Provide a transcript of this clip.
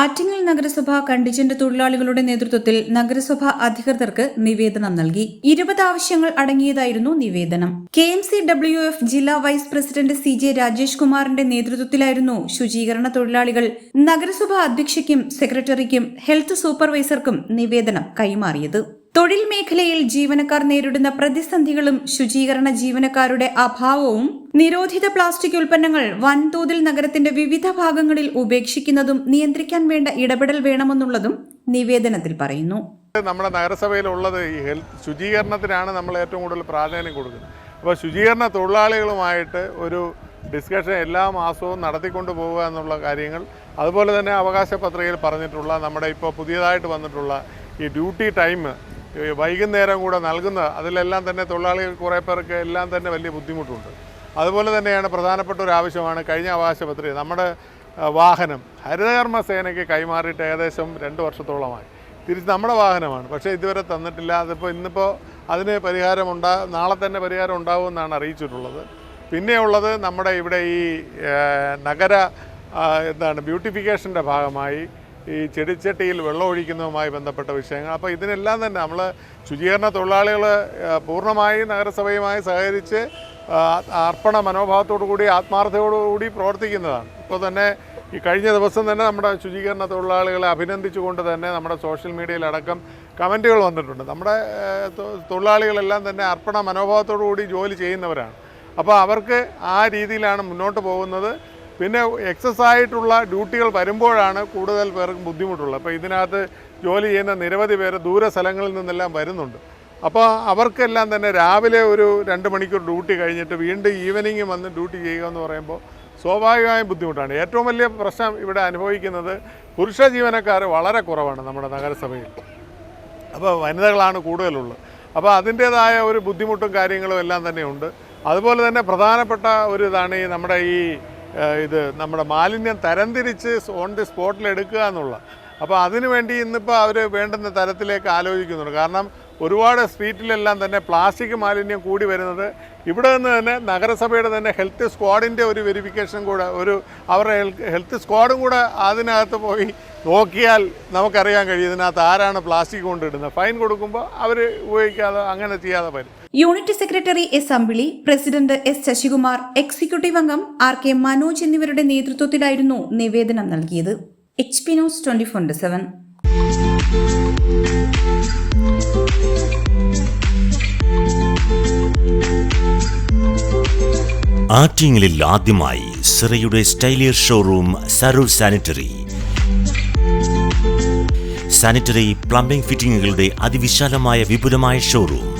ആറ്റിങ്ങൽ നഗരസഭ കണ്ടിജന്റ് തൊഴിലാളികളുടെ നേതൃത്വത്തിൽ നഗരസഭ അധികൃതർക്ക് നിവേദനം നൽകി. ഇരുപത് ആവശ്യങ്ങൾ അടങ്ങിയതായിരുന്നു നിവേദനം. K M C W F ജില്ലാ vice president C J Rajesh കുമാറിന്റെ നേതൃത്വത്തിലായിരുന്നു ശുചീകരണ തൊഴിലാളികൾ നഗരസഭ അധ്യക്ഷയ്ക്കും സെക്രട്ടറിക്കും ഹെൽത്ത് സൂപ്പർവൈസർക്കും നിവേദനം കൈമാറിയത്. തൊഴിൽ മേഖലയിൽ ജീവനക്കാർ നേരിടുന്ന പ്രതിസന്ധികളും ശുചീകരണ ജീവനക്കാരുടെ അഭാവവും നിരോധിത പ്ലാസ്റ്റിക് ഉൽപ്പന്നങ്ങൾ വൻതോതിൽ നഗരത്തിന്റെ വിവിധ ഭാഗങ്ങളിൽ ഉപേക്ഷിക്കുന്നതും നിയന്ത്രിക്കാൻ വേണ്ട ഇടപെടൽ വേണമെന്നുള്ളതും നിവേദനത്തിൽ പറയുന്നു. നമ്മുടെ നഗരസഭയിലുള്ളത് ഈ ശുചീകരണത്തിനാണ് നമ്മൾ ഏറ്റവും കൂടുതൽ പ്രാധാന്യം കൊടുക്കുന്നത്. അപ്പോൾ ശുചീകരണ തൊഴിലാളികളുമായിട്ട് ഒരു ഡിസ്കഷൻ എല്ലാ മാസവും നടത്തിക്കൊണ്ട് പോവുക എന്നുള്ള കാര്യങ്ങൾ അതുപോലെ തന്നെ അവകാശ പത്രികയിൽ പറഞ്ഞിട്ടുള്ള നമ്മുടെ ഇപ്പോൾ പുതിയതായിട്ട് വന്നിട്ടുള്ള ഈ ഡ്യൂട്ടി ടൈം വൈകുന്നേരം കൂടെ നൽകുന്നത് അതിലെല്ലാം തന്നെ തൊഴിലാളികൾ കുറേ പേർക്ക് എല്ലാം തന്നെ വലിയ ബുദ്ധിമുട്ടുണ്ട്. അതുപോലെ തന്നെയാണ് പ്രധാനപ്പെട്ട ഒരു ആവശ്യമാണ് കഴിഞ്ഞ അവകാശ പത്രിക നമ്മുടെ വാഹനം. ഹരിതകർമ്മ സേനയ്ക്ക് കൈമാറിയിട്ട് ഏകദേശം രണ്ട് വർഷത്തോളമായി. തിരിച്ച് നമ്മുടെ വാഹനമാണ്. പക്ഷേ ഇതുവരെ തന്നിട്ടില്ല. അതിപ്പോൾ ഇന്നിപ്പോൾ അതിന് പരിഹാരം ഉണ്ടാ നാളെ തന്നെ പരിഹാരം ഉണ്ടാവുമെന്നാണ് അറിയിച്ചിട്ടുള്ളത്. പിന്നെയുള്ളത് നമ്മുടെ ഇവിടെ ഈ നഗര എന്താണ് ബ്യൂട്ടിഫിക്കേഷന്റെ ഭാഗമായി ഈ ചെടിച്ചട്ടിയിൽ വെള്ളം ഒഴിക്കുന്നതുമായി ബന്ധപ്പെട്ട വിഷയങ്ങൾ. അപ്പോൾ ഇതിനെല്ലാം തന്നെ നമ്മൾ ശുചീകരണ തൊഴിലാളികൾ പൂർണമായി നഗരസഭയുമായി സഹകരിച്ച് അർപ്പണ മനോഭാവത്തോടു കൂടി ആത്മാർത്ഥതയോടുകൂടി പ്രവർത്തിക്കുന്നതാണ്. ഇപ്പോൾ തന്നെ ഈ കഴിഞ്ഞ ദിവസം തന്നെ നമ്മുടെ ശുചീകരണ തൊഴിലാളികളെ അഭിനന്ദിച്ചുകൊണ്ട് തന്നെ നമ്മുടെ സോഷ്യൽ മീഡിയയിലടക്കം കമന്റുകൾ വന്നിട്ടുണ്ട്. നമ്മുടെ തൊഴിലാളികളെല്ലാം തന്നെ അർപ്പണ മനോഭാവത്തോടു കൂടി ജോലി ചെയ്യുന്നവരാണ്. അപ്പോൾ അവർക്ക് ആ രീതിയിലാണ് മുന്നോട്ട് പോകുന്നത്. പിന്നെ എക്സസ് ആയിട്ടുള്ള ഡ്യൂട്ടികൾ വരുമ്പോഴാണ് കൂടുതൽ പേർക്ക് ബുദ്ധിമുട്ടുള്ളത്. അപ്പോൾ ഇതിനകത്ത് ജോലി ചെയ്യുന്ന നിരവധി പേര് ദൂര സ്ഥലങ്ങളിൽ നിന്നെല്ലാം വരുന്നുണ്ട്. അപ്പോൾ അവർക്കെല്ലാം തന്നെ രാവിലെ ഒരു രണ്ട് മണിക്കൂർ ഡ്യൂട്ടി കഴിഞ്ഞിട്ട് വീണ്ടും ഈവനിങ് വന്ന് ഡ്യൂട്ടി ചെയ്യുക എന്ന് പറയുമ്പോൾ സ്വാഭാവികമായും ബുദ്ധിമുട്ടാണ്. ഏറ്റവും വലിയ പ്രശ്നം ഇവിടെ അനുഭവിക്കുന്നത് പുരുഷ ജീവനക്കാർ വളരെ കുറവാണ് നമ്മുടെ നഗരസഭയിൽ. അപ്പോൾ വനിതകളാണ് കൂടുതലുള്ളത്. അപ്പോൾ അതിന്റേതായ ഒരു ബുദ്ധിമുട്ടും കാര്യങ്ങളും എല്ലാം തന്നെയുണ്ട് അതുപോലെ തന്നെ പ്രധാനപ്പെട്ട ഒരു ഇതാണ് ഈ നമ്മുടെ ഈ ഇത് നമ്മുടെ മാലിന്യം തരംതിരിച്ച് ഓൺ ദി സ്പോട്ടിൽ എടുക്കുക എന്നുള്ള. അപ്പോൾ അതിനു വേണ്ടി ഇന്നിപ്പോൾ അവർ വേണ്ടുന്ന തരത്തിലേക്ക് ആലോചിക്കുന്നുണ്ട്. കാരണം ഒരുപാട് സ്ട്രീറ്റിലെല്ലാം തന്നെ പ്ലാസ്റ്റിക് മാലിന്യം കൂടി വരുന്നത് ഇവിടെ നിന്ന് തന്നെ നഗരസഭയുടെ തന്നെ ഹെൽത്ത് സ്ക്വാഡിന്റെ ഒരു വെരിഫിക്കേഷൻ കൂടെ ഒരു അവരുടെ ഹെൽത്ത് സ്ക്വാഡും കൂടെ അതിനകത്ത് പോയി നോക്കിയാൽ നമുക്കറിയാൻ കഴിയും ഇതിനകത്ത് ആരാണ് പ്ലാസ്റ്റിക് കൊണ്ടിടുന്നത്. ഫൈൻ കൊടുക്കുമ്പോൾ അവർ ഉപയോഗിക്കാതെ അങ്ങനെ ചെയ്യാതെ വരും. Unit secretary S Ambili president S Sasikumar executive അംഗം ആർ കെ മനോജ് എന്നിവരുടെ നേതൃത്വത്തിലായിരുന്നു നിവേദനം നൽകിയത്. H P news twenty four seven. ആറ്റിങ്ങലിൽ ആദ്യമായി സിറയുടെ സ്റ്റൈലിയർ ഷോറൂം സരൂർ സാനിറ്ററി. സാനിറ്ററി പ്ലംബിംഗ് ഫിറ്റിംഗുകളുടെ അതിവിശാലമായ വിപുലമായ showroom.